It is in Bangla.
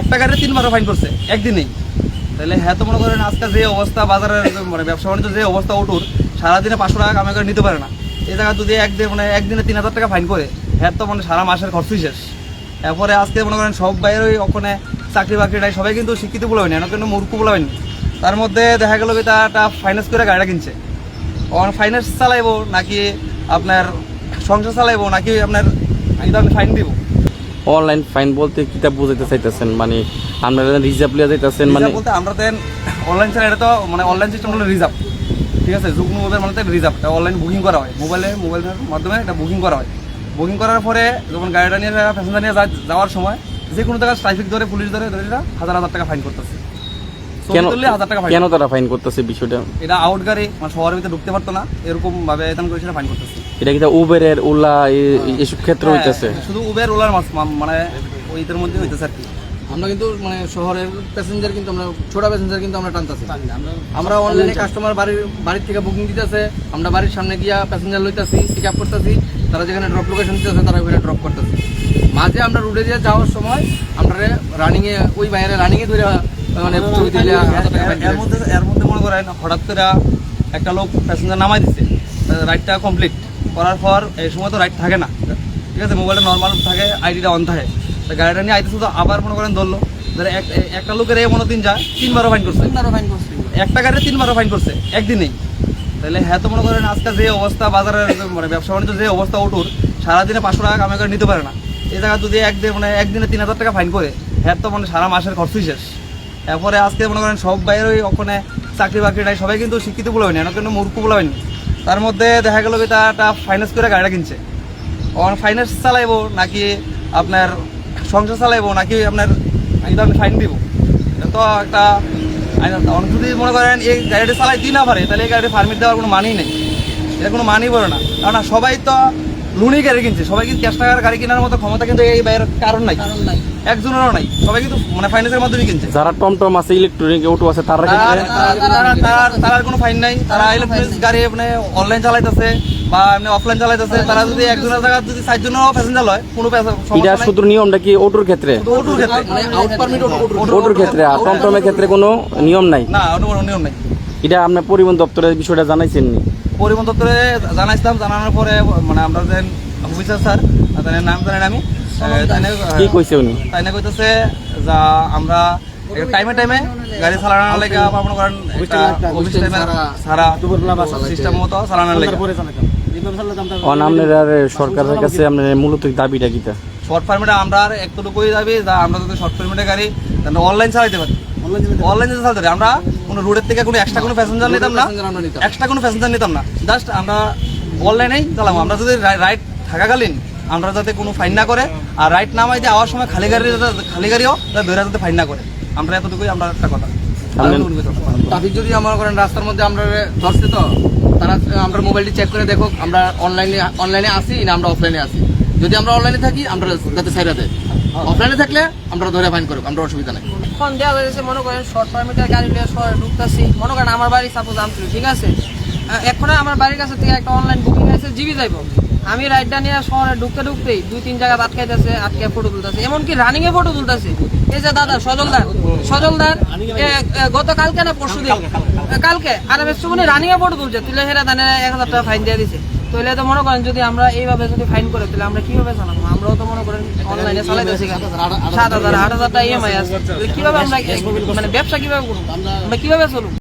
একটা গাড়ি তিনবারও ফাইন করছে, একদিনেই। তাহলে হ্যাঁ তো মনে করেন, আজকে যে অবস্থা বাজারের মানে ব্যবসা বাণিজ্য যে অবস্থা উঠুর, সারাদিনে পাঁচশো টাকা কামাই করে নিতে পারে না। এই জায়গা যদি একদিন মানে একদিনে তিন হাজার টাকা ফাইন করে হ্যাঁ তো মানে সারা মাসের খরচই শেষ। এরপরে আজকে মনে করেন, সব বাইরেই ওখানে চাকরি বাকরি নাই, সবাই কিন্তু শিক্ষিত বলাবেন না কিন্তু মূর্খ বলাবেন তার মধ্যে দেখা গেল কি তা একটা ফাইন্যান্স করে গাড়িটা কিনছে। ওখানে ফাইন্যান্স চালাইবো নাকি আপনার সংসার চালাইবো নাকি আপনার ফাইন দিব। অনলাইন ফাইন বলতে কিতাব বুঝাইতে চাইতেছেন মানে আপনারা রিজার্ভ লিয়া যাইতেছেন মানে বলতে আমরা দেন অনলাইন ছাড়া এটা তো মানে অনলাইন সিস্টেম হলো রিজার্ভ ঠিক আছে? যুগ মোবাইল মানে রিজার্ভ এটা অনলাইন বুকিং করা হয়। মোবাইলে মোবাইলের মাধ্যমে এটা বুকিং করা হয়। বুকিং করার পরে যখন গাড়িটা নিয়ে প্যাসেঞ্জার নিয়ে যাওয়ার সময় যে কোনো জায়গায় ট্রাফিক ধরে পুলিশ ধরে ধরে হাজার হাজার টাকা ফাইন করতেছে। কেন তারা ফাইন করতেছে বিষয়টা? এটা আউট গাড়ি মানে শহরের ভিতরে ঢুকতে পারতো না এরকম ভাবে এতান করে সেটা ফাইন করতেছে। এটা কি উবেরের ওলা এসব ক্ষেত্রে হইতেছে? হ্যাঁ, শুধু উবের ওলার মানে ওইটার মধ্যে হইতেছে আর কি। আমরা কিন্তু মানে শহরের প্যাসেঞ্জার কিন্তু আমরা ছোট প্যাসেঞ্জার কিন্তু আমরা টানতেছি। আমরা অনলাইনে কাস্টমার বাড়ির বাড়ির থেকে বুকিং দিতেছে আমরা বাড়ির সামনে গিয়া প্যাসেঞ্জার লইতাছি পিক আপ করতেছি তারা যেখানে ড্রপ লোকেশন দিতেছে তারা ওখানে ড্রপ করতেছি। মাঝে আমরা রুটে দিয়ে যাওয়ার সময় আমরা রানিং এ ওই বাইরে রানিং এ ধরে মানে ছবি হাজার এর করে। মধ্যে এর মধ্যে মনে করেন হঠাৎ করে একটা লোক প্যাসেঞ্জার নামাই দিচ্ছে রাইডটা কমপ্লিট করার পর এই সময় তো রাইড থাকে না। ঠিক আছে মোবাইলটা নর্মাল থাকে আইডিটা অন থাকে। তা গাড়িটা নিয়ে আইতেছে তো আবার মনে করেন ধরলো। ধরে এক- একটা লোকের এই মনে দিন যায় তিনবারও ফাইন করছে। তিনবারও ফাইন করছে। একটা গাড়ি তিনবারও ফাইন করছে একদিনেই। তাহলে হ্যাঁ তো মনে করেন আজকে যে অবস্থা বাজারের মানে ব্যবসা বাণিজ্য যে অবস্থা উঠুর সারাদিনে পাঁচশো টাকা কামে করে নিতে পারে না। এই জায়গা যদি একদিন মানে একদিনে তিন হাজার টাকা ফাইন করে হ্যাঁ তো মানে সারা মাসের খরচই শেষ। এরপরে আজকে মনে করেন সব বাইরে ওই ওখানে চাকরি বাকরি নাই সবাই কিন্তু শিক্ষিত বলাবেন না কিন্তু মূর্খ বলাবেন তার মধ্যে দেখা গেল কি একটা ফাইন্যান্স করে গাড়িটা কিনছে। অন ফাইন্যান্স চালাইবো নাকি আপনার সংসার চালাইবো নাকি আপনার একদম ফাইন দিব? তো একটা অনেক যদি মনে করেন এই গাড়িটা চালাই দিই না পারে, তাহলে এই গাড়িটা ফার্মিট দেওয়ার কোনো মানেই নেই। এটা কোনো মানেই বলে না। কারণ সবাই তো লুনি গাড়ি কিনছে। সবাই কিন্তু ক্যাশ টাকার গাড়ি কেনার মতো ক্ষমতা কিন্তু এই বাইরের কারণ নাই। একজনেরও নাই। সবাই কিন্তু মানে ফাইন্যান্সের মাধ্যমে কিনছে। যারা টমটম আছে ইলেকট্রনিক অটো আছে তারা তারা ক্ষেত্রে তারা- তারা- কোনো ফাইন নাই। তারা ইলেকট্রনিক্স গাড়ি মানে অনলাইন চালাইতেছে বা এমনি অফলাইন চালাইতেছে। তারা যদি একজনের জায়গা যদি চারজনেরও প্যাসেঞ্জার হয় কোনো এটা শুধু নিয়মটা কি অটোর ক্ষেত্রে? ওটুর ক্ষেত্রে। মানে আউট পারমিট অটোর ক্ষেত্রে। আর টমটমের ক্ষেত্রে কোনো নিয়ম নাই? না নিয়ম নাই। এটা আপনার পরিবহন দপ্তরের বিষয়টা জানাইছেন নি পরিবহন দপ্তরে জানাইছিলাম জানানোর পরে মানে আমরা যে অফিসার স্যার তাদের নাম জানেন আমি কি কইছে উনি? তাই না কইতেছে যা আমরা টাইমে টাইমে গাড়ি চালানোর লেগে মনে করেন অফিস টাইমে সারা সিস্টেম মতো চালানোর লেগে। অন আপনার সরকারের কাছে আপনার মূলত দাবিটা কিটা শর্ট পারমিটে আমরা আর একটুকুই যাবি যা আমরা যদি শর্ট পারমিটে গাড়ি অনলাইন চালাইতে পারি। অনলাইন চালাতে পারি আমরা কোনো রোডের থেকে কোনো এক্সট্রা কোনো প্যাসেঞ্জার নিতাম না। এক্সট্রা কোনো প্যাসেঞ্জার নিতাম না। জাস্ট আমরা অনলাইনেই চালাবো আমরা যদি রাইড থাকাকালীন আমরা যাতে কোনো ফাইন না করে আর রাইড নামাই দিয়ে আওয়ার সময় খালি গাড়ি খালি গাড়িও ধরে যাতে ফাইন না করে। আমরা এতটুকুই আমরা একটা কথা। না। ট্রাফিক যদি আমরা করেন রাস্তার মধ্যে আমরা ধরছে তো তারা আমরা মোবাইলটি চেক করে দেখো আমরা অনলাইনে অনলাইনে আসি না আমরা অফলাইনে আসি যদি আমরা অনলাইনে থাকি আমরা যাতে সাইডা দেয়। অফলাইনে থাকলে আমরা ধরে ফাইন করব আমরা অসুবিধা নেই। ফোন দেওয়া হয়েছে মনে করেন শর্ট পারমিটের গাড়ি নিয়ে শহরে ঢুকতেছি। মনে করেন আমার বাড়ি সাপোজ আমছিল ঠিক আছে? এখন আমার বাড়ির কাছে থেকে একটা অনলাইন বুকিং আছে জিবি যাইব। আমি রাইডটা নিয়ে শহরে ঢুকতে ঢুকতেই দুই তিন জায়গা আটকাইতেছে আটকে ফটো তুলতেছে। এমনকি রানিংয়ে ফটো তুলতেছে। এই যে দাদা সজলদার সজলদার গতকালকে না পরশু দিন কালকে। আর আমি সুমনি রানিং এ ফটো তুলছে। তুলে হেরা দানে এক হাজার টাকা ফাইন দিয়ে দিছে। তাহলে তো মনে করেন যদি আমরা এইভাবে যদি ফাইন করে তাহলে আমরা কীভাবে জানাব? আমরাও তো মনে করেন অনলাইনে চালাইতেছি সাত হাজার আট হাজার টাকা ইএমআই আছে কীভাবে আমরা মানে ব্যবসা কীভাবে করব? আমরা কীভাবে চলবো?